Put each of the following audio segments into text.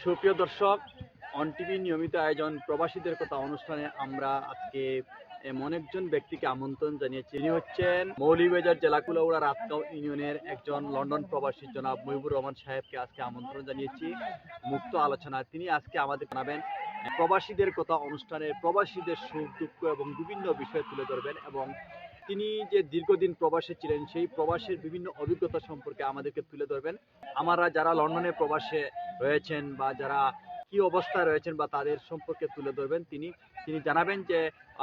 সুপ্রিয় দর্শক on TV নিয়মিত আয়োজন প্রবাসীদের কথা অনুষ্ঠানে আমরা আজকে এমন একজন ব্যক্তিকে আমন্ত্রণ জানিয়েছি। তিনি হচ্ছেন মৌলিবাজার জেলা কুলাউড়া রাতগাঁও ইউনিয়নের একজন লন্ডন প্রবাসী জনাব মহিবুর রহমান সাহেবকে আজকে আমন্ত্রণ জানিয়েছি। মুক্ত আলোচনা তিনি আজকে আমাদের জানাবেন, প্রবাসীদের কথা অনুষ্ঠানে প্রবাসীদের সুখ, দুঃখ এবং বিভিন্ন বিষয় তুলে ধরবেন এবং তিনি যে দীর্ঘদিন প্রবাসে ছিলেন, সেই প্রবাসের বিভিন্ন অভিজ্ঞতা সম্পর্কে আমাদেরকে তুলে ধরবেন। আমরা যারা লন্ডনে প্রবাসে রয়েছেন বা যারা কি অবস্থায় রয়েছেন বা তাদের সম্পর্কে তুলে ধরবেন, তিনি তিনি জানাবেন যে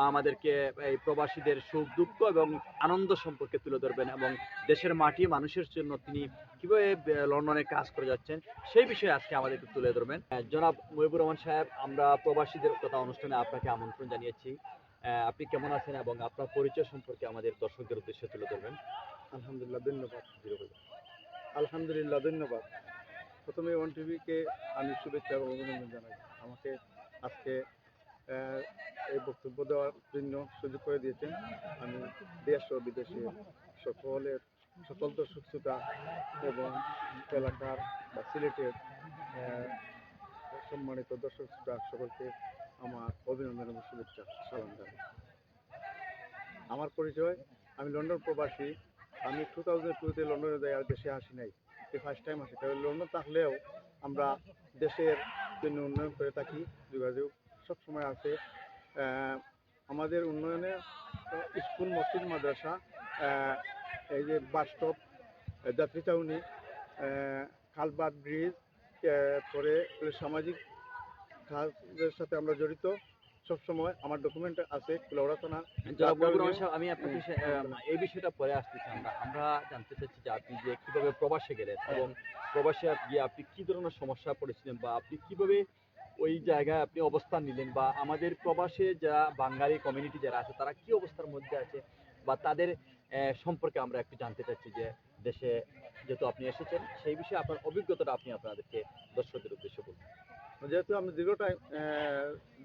আমাদেরকে এই প্রবাসীদের সুখ দুঃখ এবং আনন্দ সম্পর্কে তুলে ধরবেন এবং দেশের মাটি মানুষের জন্য তিনি কীভাবে লন্ডনে কাজ করে যাচ্ছেন সেই বিষয়ে আজকে আমাদেরকে তুলে ধরবেন। জনাব মহিবুর রহমান সাহেব আমরা প্রবাসীদের কথা অনুষ্ঠানে আপনাকে আমন্ত্রণ জানিয়েছি। আপনি কেমন আছেন এবং আপনার পরিচয় সম্পর্কে আমাদের দর্শকদের উদ্দেশ্যে তুলে ধরবেন। আলহামদুলিল্লাহ ধন্যবাদ। আলহামদুলিল্লাহ ধন্যবাদ। প্রথমে ওয়ান টিভিকে আমি শুভেচ্ছা এবং অভিনন্দন জানাই। আমাকে আজকে বক্তব্য দেওয়ার জন্য সুযোগ করে দিয়েছেন। আমি দেশ ও বিদেশে সকলের সকল দর্শক, শ্রোতা এবং এলাকার বা সিলেটের সম্মানিত দর্শক সকলকে আমার অভিনন্দন এবং শুভেচ্ছা সালাম জানাই। আমার পরিচয়, আমি লন্ডন প্রবাসী। আমি টু থাউজেন্ড টুতে লন্ডনে যাই আর দেশে আসি নাই। এই ফার্স্ট টাইম আসি। তবে লন্ডন থাকলেও আমরা দেশের জন্য উন্নয়ন করে থাকি। যোগাযোগ সবসময় আছে। আমাদের উন্নয়নে স্কুল মসজিদ মাদ্রাসা এই যে বাস স্টপ চাউনি খালবাদ ব্রিজ পরে সামাজিক কাজের সাথে আমরা জড়িত। সবসময় আমার ডকুমেন্ট আছে কুলাউড়া থানা আমি আপনাকে এই বিষয়টা পরে আসতেছি আমরা আমরা জানতে চাচ্ছি যে আপনি যে কীভাবে প্রবাসে গেলেন এবং প্রবাসে গিয়ে আপনি কি ধরনের সমস্যা পড়েছিলেন বা আপনি কীভাবে ওই জায়গায় আপনি অবস্থান নিলেন বা আমাদের প্রবাসে যা বাঙালি কমিউনিটি যারা আছে, তারা কি অবস্থার মধ্যে আছে? বা তাদের সম্পর্কে আমরা একটু জানতে চাচ্ছি যে দেশে যেহেতু আপনি এসেছেন, সেই বিষয়ে আপনার অভিজ্ঞতাটা আপনি আপনাদেরকে দর্শকদের উদ্দেশ্যে বলুন। যেহেতু আমি দীর্ঘ টাইম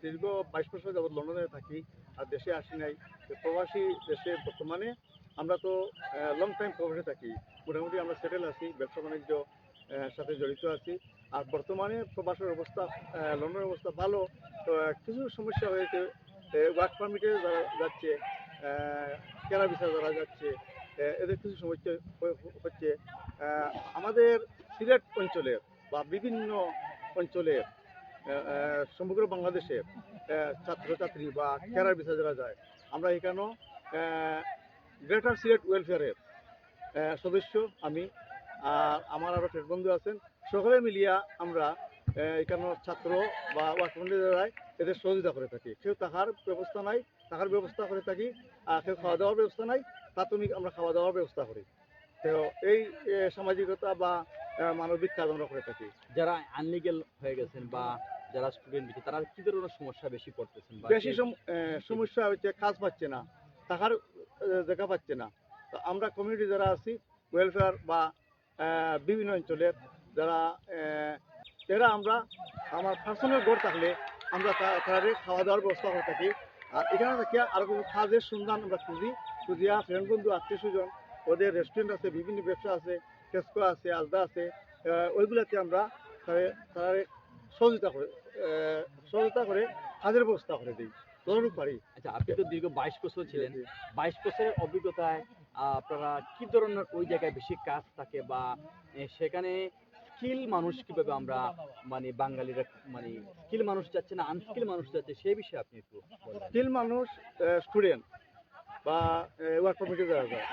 দীর্ঘ বাইশ বছর যাবৎ লন্ডনে থাকি আর দেশে আসি নাই প্রবাসী দেশে বর্তমানে আমরা তো লং টাইম প্রবাসে থাকি। মোটামুটি আমরা সেটেল আছি ব্যবসা বাণিজ্য সাথে জড়িত আছি। আর বর্তমানে প্রবাসের অবস্থা লন্ডনের অবস্থা ভালো, তো কিছু সমস্যা হয়েছে ওয়ার্ক পারমিটে যারা যাচ্ছে কেরা ভিসা যারা যাচ্ছে এদের কিছু সমস্যা হচ্ছে। আমাদের সিলেট অঞ্চলের বা বিভিন্ন অঞ্চলের সমগ্র বাংলাদেশের ছাত্রছাত্রী বা কেরার বিষয় যারা যায়, আমরা এখানেও গ্রেটার সিলেট ওয়েলফেয়ারের সদস্য আমি। আর আমার আরও ফ্রেন্ড বন্ধু আছেন সকলে মিলিয়া আমরা এখানে ছাত্র বা ওয়ার্কমেন্টে যারাই এদের সহযোগিতা করে থাকি। কেউ থাকার ব্যবস্থা নাই থাকার ব্যবস্থা করে থাকি আর কেউ খাওয়া দাওয়ার ব্যবস্থা নাই প্রাথমিক আমরা খাওয়া দাওয়ার ব্যবস্থা করি। তো এই সামাজিকতা বা মানবিক কাজ আমরা করে থাকি। যারা আনলিগেল হয়ে গেছেন বা যারা স্টুডেন্ট তারা কি ধরনের সমস্যা বেশি পড়তেছেন বেশি সম- সমস্যা হচ্ছে কাজ পাচ্ছে না আহ, দেখা পাচ্ছে না। তো আমরা কমিউনিটি যারা আছি ওয়েলফেয়ার বা বিভিন্ন অঞ্চলের যারা এরা আমরা আমার পার্সোনাল ঘর থাকলে আমরা তাদের খাওয়া দাওয়ার ব্যবস্থা করে থাকি। আর এখানে থেকে আরও কিছু কাজের সন্ধান আমরা খুঁজি। খুঁজিয়া ফ্রেন্ড বন্ধু আত্মীয় স্বজন ওদের রেস্টুরেন্ট আছে বিভিন্ন ব্যবসা আছে টেস্কো আছে আলদা আছে ওইগুলোতে আমরা তাদের সহযোগিতা করে সহযোগিতা করে কাজের ব্যবস্থা করে দিই। যতটুকু পারি। আচ্ছা আপনি তো দীর্ঘ বাইশ বছর ছিলেন। বাইশ বছরের অভিজ্ঞতায় আপনারা কি ধরনের ওই জায়গায় বেশি কাজ থাকে বা সেখানে স্কিল মানুষ কীভাবে আমরা মানে বাঙালিরা মানে স্কিল মানুষ যাচ্ছে না আনস্কিল মানুষ যাচ্ছে, সেই বিষয়ে আপনি একটু স্কিল মানুষ স্টুডেন্ট বা ওয়ার্ক পারমিটে যারা যায়।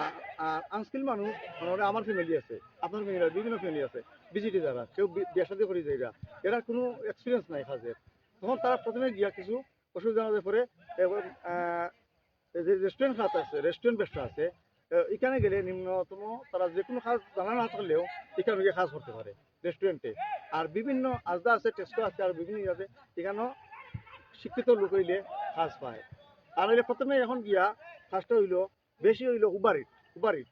আর আনস্কিল মানুষ মানে আমার ফ্যামিলি আছে, আপনার ফ্যামিলি বিভিন্ন ফ্যামিলি আছে ভিজিটে যারা, কেউ বি- বিয়ে করে যায় এরা কোনো এক্সপিরিয়েন্স নাই কাজের তখন তারা প্রথমে গিয়া কিছু অসুবিধা হয়ে এবং রেস্টুরেন্ট খাত আছে রেস্টুরেন্ট ব্যবসা আছে এখানে গেলে নিম্নতম তারা যে কোনো কাজ জানা না থাকলেও এখানে গিয়ে কাজ করতে পারে রেস্টুরেন্টে। আর বিভিন্ন আজদা আছে টেস্টো আছে, আর বিভিন্ন ইয়ে আছে, এখানেও শিক্ষিত লোক হইলে কাজ পায়। আর হইলে প্রথমে এখন গিয়া কাজটা হইল, বেশি হইল উবারিট উবারিট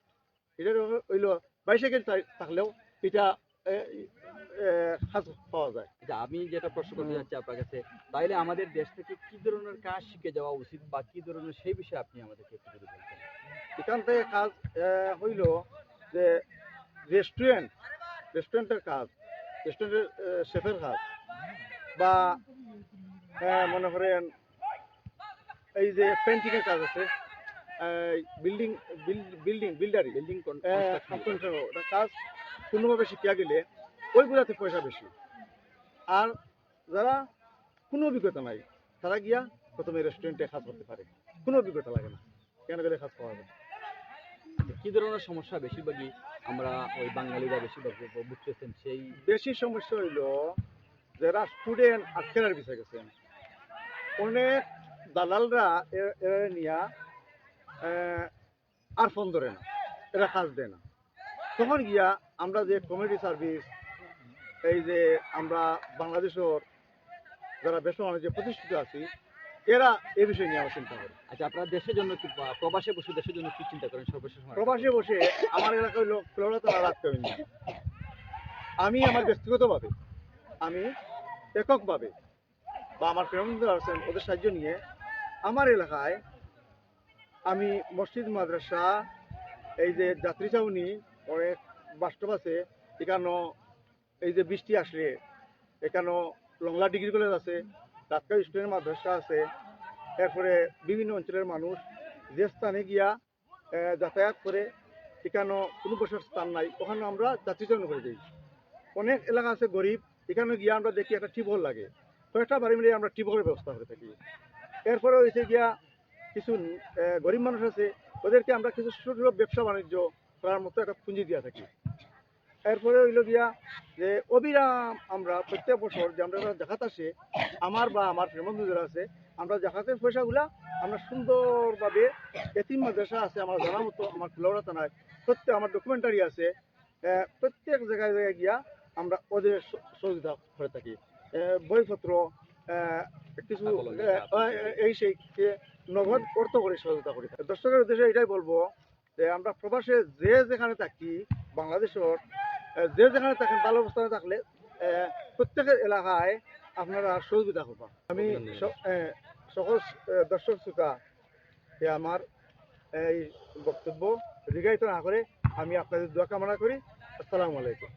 এটা হইল বাইসাইকেল থাকলেও এটা পাওয়া যায়। আচ্ছা আমি যেটা প্রশ্ন করতে যাচ্ছি আপনার কাছে, তাইলে আমাদের দেশ থেকে কি ধরনের কাজ শিখে যাওয়া উচিত বা কি ধরনের, সেই বিষয়ে আপনি আমাদেরকে একটু এখান থেকে কাজ হইল যে রেস্টুরেন্ট রেস্টুরেন্টের কাজ রেস্টুরেন্টের শেফের কাজ। বা মনে করেন এই যে পেন্টিংয়ের কাজ আছে বিল্ডিং বিল্ডিং বিল্ডারি বিল্ডিং কাজ কোনোভাবে শিখিয়া গেলে ওইগুলাতে পয়সা বেশি। আর যারা কোনো অভিজ্ঞতা নাই তারা গিয়া প্রথমে রেস্টুরেন্টে কাজ করতে পারে। কোনো অভিজ্ঞতা লাগে না। কেন গেলে কাজ পাওয়া যায় কি ধরনের সমস্যা বেশিরভাগই আমরা ওই বাঙালিরা বেশিরভাগ বুঝতেছেন সেই বেশি সমস্যা হইল যারা স্টুডেন্ট আজকের বিষয় গেছেন। অনেক দালালরা নিয়া আর ফোন ধরে না, এরা কাজ দেয় না। তখন গিয়া আমরা যে কমিউনিটি সার্ভিস এই যে আমরা বাংলাদেশের যারা বেসরকারি যে প্রতিষ্ঠিত আছি এরা এই বিষয় নিয়ে আমরা চিন্তা করি। আচ্ছা আপনার দেশের জন্য কি প্রবাসে বসে দেশের জন্য কি চিন্তা করেন সর্বশেষ প্রবাসে বসে আমার এলাকা হইল ফ্লোরাতলা রাখতে হইনি আমি আমার ব্যক্তিগতভাবে আমি এককভাবে বা আমার প্রেমবন্ধু আছেন ওদের সাহায্য নিয়ে আমার এলাকায় আমি মসজিদ মাদ্রাসা এই যে যাত্রী চাউনি অনেক বাস্তব আছে এখানো এই যে বৃষ্টি আসলে এখানো লংলা ডিগ্রি কলেজ আছে তাৎকাল স্টুডেন্ট মাদ্রাসা আছে। এরপরে বিভিন্ন অঞ্চলের মানুষ যে স্থানে গিয়া যাতায়াত করে এখানে কোনো বসার স্থান নাই। ওখানে আমরা চালনা করে দিই। অনেক এলাকা আছে গরিব, এখানে গিয়া আমরা দেখি একটা টিবল লাগে। কয়েকটা বাড়ি মিলিয়ে আমরা টিবলের ব্যবস্থা করে থাকি। এরপরে হয়েছে গিয়া কিছু গরিব মানুষ আছে, ওদেরকে আমরা কিছু ছোটো ছোটো ব্যবসা বাণিজ্য করার মতো একটা পুঁজি দিয়ে থাকি। এরপরে হইল গিয়া যে অবিরাম আমরা প্রত্যেক বছর যে আমরা জাকাত আসে, আমার বা আমার প্রেমবন্ধু যারা আছে, আমরা জাকাতের পয়সাগুলা, আমরা সুন্দরভাবে এতিম মাদ্রাসা আছে আমার জানা মতো, আমার ফুলওড়া থানায় প্রত্যেক আমার ডকুমেন্টারি আছে প্রত্যেক জায়গায় জায়গায় গিয়া আমরা ওদের সহযোগিতা করে থাকি। বইপত্র কিছু এই সেই নগদ অর্থ করে সহযোগিতা করি দর্শকের উদ্দেশ্যে এটাই বলব যে আমরা প্রবাসে যে যেখানে থাকি, বাংলাদেশের যে যেখানে থাকেন, ভালো অবস্থানে থাকলে প্রত্যেকের এলাকায় আপনারা সহযোগিতা করবা। আমি সকল দর্শক শ্রোতা আমার এই বক্তব্য দীর্ঘায়িত না করে আমি আপনাদের দোয়া কামনা করি। আসসালামু আলাইকুম।